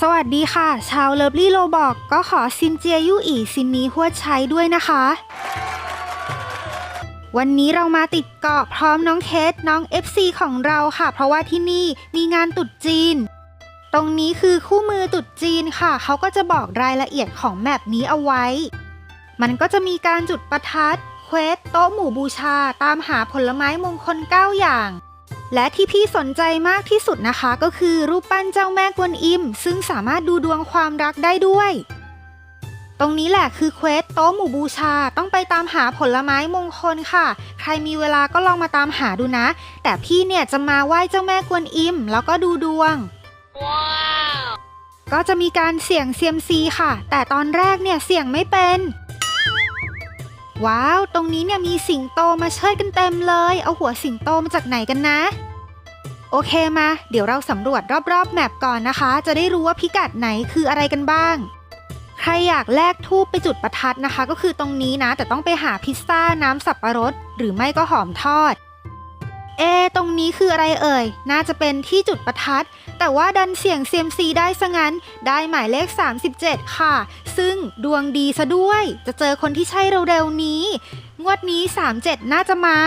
สวัสดีค่ะ ชาวเลิฟลี่โลบอกก็ขอซินเจียยู่อีซินนี้หัวใช้ด้วยนะคะ วันนี้เรามาติดเกาะพร้อมน้องเคสน้อง FC ของเราค่ะ เพราะว่าที่นี่มีงานตุดจีน ตรงนี้คือคู่มือตุดจีนค่ะ เขาก็จะบอกรายละเอียดของแมปนี้เอาไว้ มันก็จะมีการจุดประทัดเควสโต๊ะหมู่บูชาตามหาผลไม้มงคล 9 อย่าง และที่พี่สนใจมากที่สุดนะคะ ก็คือรูปปั้นเจ้าแม่กวนอิม ซึ่งสามารถดูดวงความรักได้ด้วย ตรงนี้แหละคือเควสโต๊ะหมู่บูชาต้องไปตามหาผลไม้มงคลค่ะ ใครมีเวลาก็ลองมาตามหาดูนะ แต่พี่เนี่ยจะมาไหว้เจ้าแม่กวนอิม แล้วก็ดูดวงก็จะมีการเสี่ยงเซียมซีค่ะ แต่ตอนแรกเนี่ยเสี่ยงไม่เป็น ว้าว ตรงนี้เนี่ยมีสิงโตมาเชิดกันเต็มเลย เอาหัวสิงโตมาจากไหนกันนะ โอเคมา เดี๋ยวเราสำรวจรอบๆแมปก่อนนะคะ จะได้รู้ว่าพิกัดไหนคืออะไรกันบ้าง ใครอยากแลกทูบไปจุดประทัดนะคะ ก็คือตรงนี้นะ แต่ต้องไปหาพิซซ่าน้ำสับปะรด หรือไม่ก็หอมทอด เอ ตรงนี้คืออะไรเอ่ย น่าจะเป็นที่จุดประทัด แต่ว่าดันเสี่ยงเซียมซีได้ซะงั้น ได้หมายเลข 37 ค่ะ ซึ่งดวงดีซะด้วย จะเจอคนที่ใช่เร็วๆนี้ งวดนี้ 37 น่าจะมา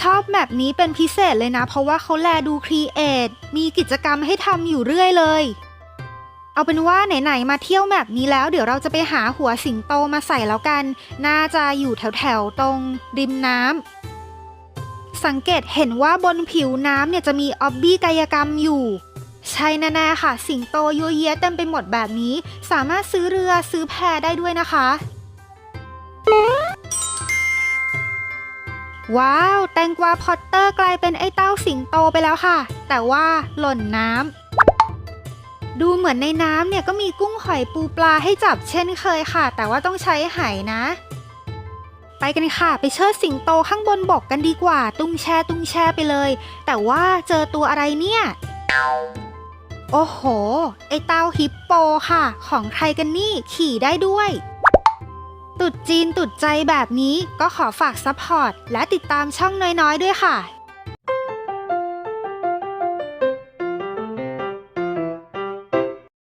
ชอบแบบนี้เป็นพิเศษเลยนะ เพราะว่าเขาแลดูครีเอท มีกิจกรรมให้ทำอยู่เรื่อยเลยเอาเป็นว่าไหนๆมาเที่ยวแบบนี้แล้ว เดี๋ยวเราจะไปหาหัวสิงโตมาใส่แล้วกัน น่าจะอยู่แถวๆตรงริมน้ำ สังเกตเห็นว่าบนผิวน้ำเนี่ยจะมีออบบี้กายกรรมอยู่ ใช่แน่ๆค่ะ สิงโตยัวเยียเต็มไปหมดแบบนี้ สามารถซื้อเรือซื้อแพได้ด้วยนะคะ ว้าว แตงกวาพอตเตอร์กลายเป็นไอ้เต้าสิงโตไปแล้วค่ะ แต่ว่าหล่นน้ำดูเหมือนในน้ำเนี่ยก็มีกุ้งหอยปูปลาให้จับเช่นเคยค่ะ แต่ว่าต้องใช้ไหนะ กันค่ะ ไปเชิดสิงโตข้างบนบกกันดีกว่า ตุ้งแช่ตุ้งแช่ไปเลย แต่ว่าเจอตัวอะไรเนี่ย โอ้โห ไอเต้าฮิปโปค่ะ ของใครกันนี่ขี่ได้ด้วยตุดจีนตุดใจแบบนี้ก็ขอฝากซัพพอร์ตและติดตามช่องน้อยๆด้วยค่ะ